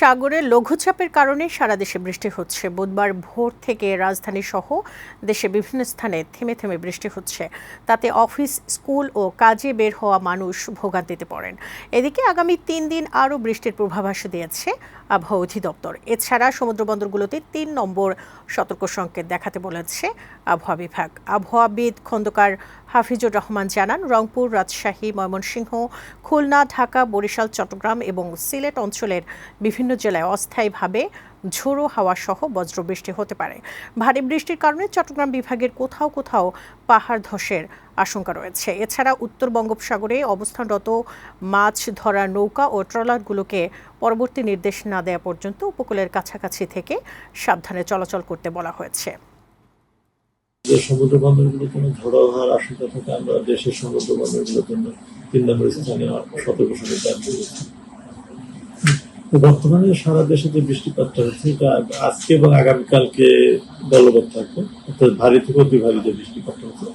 সাগরে লঘুচাপের কারণে সারা দেশে বৃষ্টি হচ্ছে। বুধবার ভোর থেকে রাজধানী সহ দেশে বিভিন্ন স্থানে থেমে থেমে বৃষ্টি হচ্ছে। তাতে অফিস, স্কুল ও কাজে বের হওয়া মানুষ ভোগান্তিতে পড়েন। এদিকে আগামী তিন দিন আরও বৃষ্টির পূর্বাভাস দিয়েছে আবহাওয়া অধিদপ্তর। এছাড়া সমুদ্র বন্দরগুলোতে তিন নম্বর সতর্ক সংকেত দেখাতে বলেছে আবহাওয়া বিভাগ। আবহাওয়াবিদ খন্দকার হাফিজুর রহমান জানান, রংপুর, রাজশাহী, ময়মনসিংহ, খুলনা, ঢাকা, বরিশাল, চট্টগ্রাম এবং সিলেট অঞ্চলের বিভিন্ন জেলায় অস্থায়ীভাবে ঝোড়ো হাওয়া সহ বজ্রবৃষ্টি হতে পারে। ভারী বৃষ্টির কারণে চট্টগ্রাম বিভাগের কোথাও কোথাও পাহাড় ধসের আশঙ্কা রয়েছে। এছাড়া উত্তর বঙ্গোপসাগরে অবস্থানরত মাছ ধরার নৌকা ও ট্রলারগুলোকে পরবর্তী নির্দেশ না দেওয়া পর্যন্ত উপকূলের কাছাকাছি থেকে সাবধানে চলাচল করতে বলা হয়েছে। যে সমুদ্র বন্দরগুলোর জন্য ঝড়ো হওয়ার আশঙ্কা থাকে, আমরা দেশের সমুদ্র বন্দরগুলোর জন্য তিন নম্বর স্থানে সতর্ক করেছি বর্তমানে সারা দেশে যে বৃষ্টিপাতটা হচ্ছে, এটা আজকে এবং আগামীকালকে বলবৎ থাকবে। অর্থাৎ ভারী থেকে অতি ভারী যে বৃষ্টিপাতটা হচ্ছে।